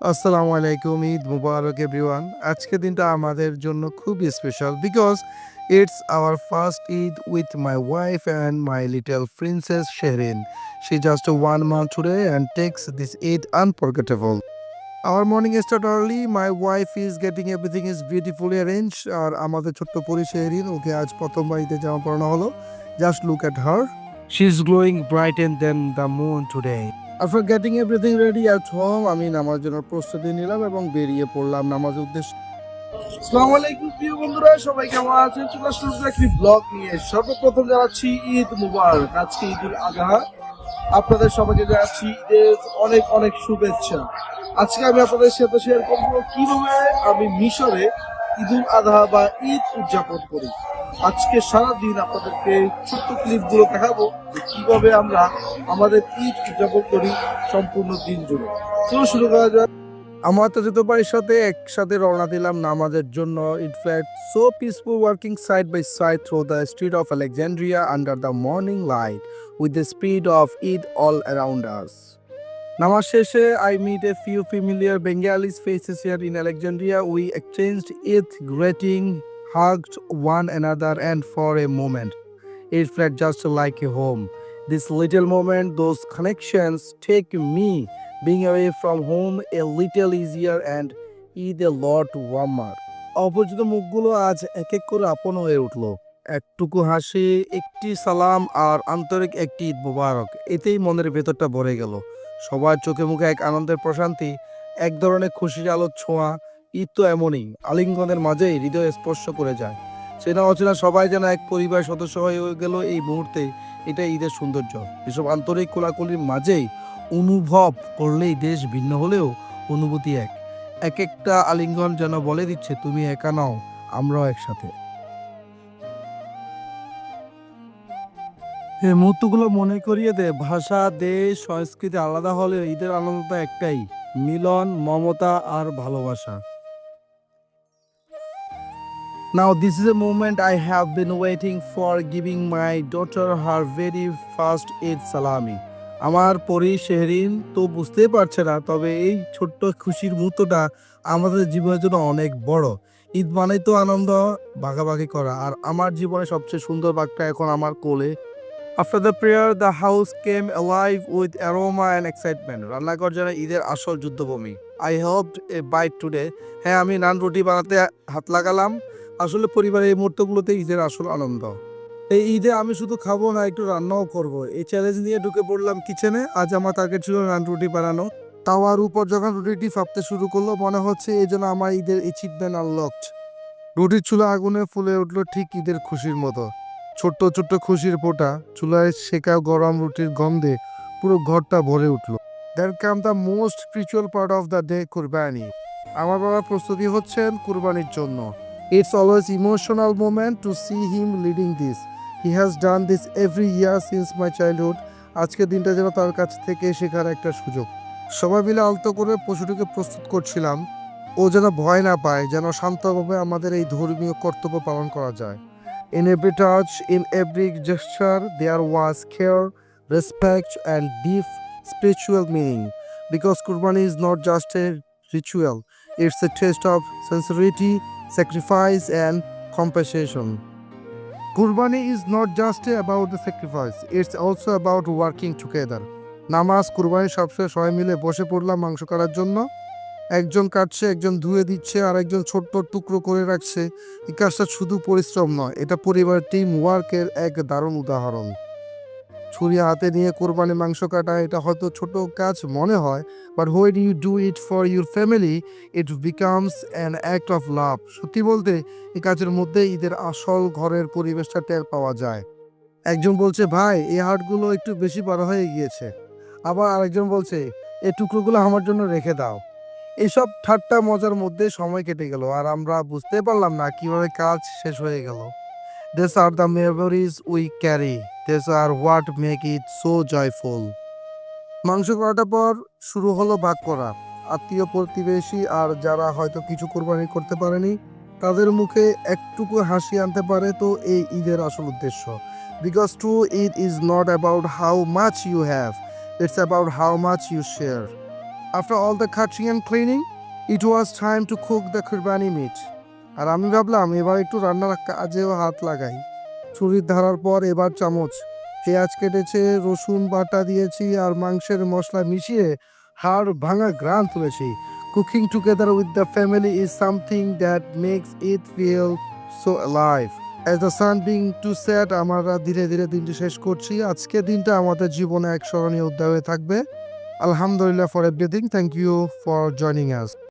আসসালামু আলাইকুম, ঈদ মুবারক এভরিওয়ান আজকে দিনটা আমাদের জন্য খুবই special because it's our first Eid with my wife and my little princess Sherin she just one month today and takes this Eid unforgettable Our morning start early. My wife is getting everything is beautifully arranged. আর আমাদের ছোট্ট পরি শেরিন ওকে আজ প্রথমবার ঈদে জামা পরানো হলো just look at her she is glowing bright and than the moon today after getting everything ready at home আমি নামার জন্য প্রস্তুতি নিলাম এবং বেরিয়ে পড়লাম নামাজের উদ্দেশ্যে। আসসালামু আলাইকুম প্রিয় বন্ধুরা, সবাই কেমন আছেন? চলে আসলাম একটি ব্লগ নিয়ে। সর্বপ্রথম জানাচ্ছি ঈদ মুবারক। আজকে ঈদুল আজহা। আপনাদের সবাইকে জানাচ্ছি ঈদের অনেক অনেক শুভেচ্ছা। আজকে আমি আপনাদের সাথে শেয়ার করব কীভাবে আমি মিশরে ঈদুল আজহা বা ঈদ উদযাপন করি। আজকে সারা দিন আপনাদেরকে ছোট্ট ক্লিপগুলো দেখাবো যে কীভাবে আমরা আমাদের ঈদ উদযাপন করি সম্পূর্ণ দিন জুড়ে। চলো শুরু করা যাক। আমার তো যেতে বাড়ির সাথে একসাথে রওনা দিলাম নামাজের জন্য। It felt so peaceful working side by side through the street of Alexandria under the morning light with the speed of Eid all around us নামাজ শেষে I meet a few familiar Bengalis faces here in Alexandria we exchanged Eid greeting hugged one another and for a moment it felt just like a home this little moment those connections take me being away from home a little easier and Eid a lot warmer অপরিচিত মুখগুলো আজ এক এক করে আপন হয়ে উঠল একটুকু হাসি একটি সালাম আর আন্তরিক একটি ঈদ মোবারক এতেই মনের ভেতরটা ভরে গেল সবার চোখে মুখে এক আনন্দের প্রশান্তি এক ধরনের খুশির আলোর ছোঁয়া ঈদ তো এমনই, আলিঙ্গনের মাঝেই হৃদয় স্পর্শ করে যায়। সেনা অচেনা সবাই যেন এক পরিবার সদস্য হয়ে গেল এই মুহূর্তে এটা ঈদের সৌন্দর্য। এসব আন্তরিক কোলাকুলির মাঝেই অনুভব করলেই দেশ ভিন্ন হলেও অনুভূতি এক। এক একটা আলিঙ্গন যেন বলে দিচ্ছে, তুমি একা নাও, আমরাও একসাথে। এই মুহূর্তগুলো মনে করিয়ে দে, ভাষা, দেশ, সংস্কৃতি আলাদা হলেও ঈদের আনন্দটা একটাই, মিলন, মমতা আর ভালোবাসা। Now, this is a moment I have been waiting for giving my daughter her very first Eid Salami. আমার পরি শেহরিন তো বুঝতেই পারছে না তবে এই ছোট্ট খুশির মুহূর্তটা আমাদের জীবনের জন্য অনেক বড়। ঈদ মানেই তো আনন্দ ভাগাভাগি করা। আর আমার জীবনে সবচেয়ে সুন্দর বাঘটা এখন আমার কোলে। After the prayer the house came alive with aroma and excitement রান্নাঘর যেন ঈদের আসল যুদ্ধভূমি। I helped a bit today হ্যাঁ আমি নান রুটি বানাতে হাত লাগালাম। আসলে পরিবারের এই মুহূর্তগুলোতে ঈদের আসল আনন্দ। এই ঈদে আমি শুধু খাব না, একটু রান্নাও করব। এই চ্যালেঞ্জ নিয়ে ঢুকে পড়লাম কিচেনে আজ আমার টার্গেট ছিল নান রুটি বানানো। তাওয়ার উপর যখন রুটিটি ফাঁপতে শুরু করল, মনে হচ্ছে এই জন্য আমার ঈদের অ্যাচিভমেন্ট আনলকড রুটির চুলা আগুনে ফুলে উঠল ঠিক ঈদের খুশির মতো। ছোট্ট ছোট্ট খুশির ফোঁটা, চুলায় শেখা গরম রুটির গন্ধে পুরো ঘরটা ভরে উঠল। That came the most spiritual part of the day কুরবানি। আমার বাবা প্রস্তুতি হচ্ছেন কুরবানির জন্য। It's always emotional moment to see him leading this. He has done this every year since my childhood. আজকের দিনটা যেন তার কাছ থেকে শেখার একটা সুযোগ সবাই মিলে আলতো করে পশুটিকে প্রস্তুত করছিলাম ও যেন ভয় না পায়, যেন শান্তভাবে আমাদের এই ধর্মীয় কর্তব্য পালন করা যায় in every touch in every gesture there was care respect and deep spiritual meaning because কুরবানি is not just a ritual it's a test of sensitivity sacrifice and compensation. Kurbani is not just about the sacrifice, it's also about working together. নামাজ কুরবানি সবসময় সবাই মিলে বসে পড়লাম মাংস কাটার জন্য একজন কাটছে একজন ধুয়ে দিচ্ছে আর একজন ছোট্ট টুকরো করে রাখছে এই কাজটা শুধু পরিশ্রম নয় এটা পরিবারের টিম ওয়ার্কের এক দারুণ উদাহরণ ছুরি হাতে নিয়ে কোরবানি মাংস কাটা, এটা হয়তো ছোট কাজ মনে হয় but when you do it for your family it becomes an act of love সত্যি বলতে এই কাজের মধ্যে ঈদের আসল ঘরের পরিবেশটা টের পাওয়া যায়। একজন বলছে, ভাই, এই হাটগুলো একটু বেশি বড় হয়ে গিয়েছে। আবার আরেকজন বলছে, এই টুকরোগুলো আমার জন্য রেখে দাও। এইসব ঠাট্টা মজার মধ্যে সময় কেটে গেল, আর আমরা বুঝতে পারলাম না কীভাবে কাজ শেষ হয়ে গেল। These R the memories we carry. These are what make it so joyful. মাংস করাটার পর শুরু হলো ভাগ করা। আত্মীয় প্রতিবেশী আর যারা হয়তো কিছু কোরবানি করতে পারেনি তাদের মুখে একটুকু হাসি আনতে পারে তো এই ঈদের আসল উদ্দেশ্য। Because true Eid is not about how much you have it's about how much you share after all the cutting and cleaning, it was time to cook the kurbani meat আর আমি ভাবলাম এবার একটু রান্নার কাজেও হাত লাগাই। ছুরির ধারার পর এবার চামচ। পেঁয়াজ কেটেছে, রসুন বাটা দিয়েছি আর মাংসের মশলা মিশিয়ে হাড় ভাঙা গ্রান তুলেছি। Cooking together with the family is something that makes it feel so life as the sun being to set আমরা ধীরে ধীরে দিনটি শেষ করছি। আজকে দিনটা আমাদের জীবনে এক স্মরণীয় অধ্যায় হয়ে থাকবে। আলহামদুলিল্লাহ for everything thank you for joining us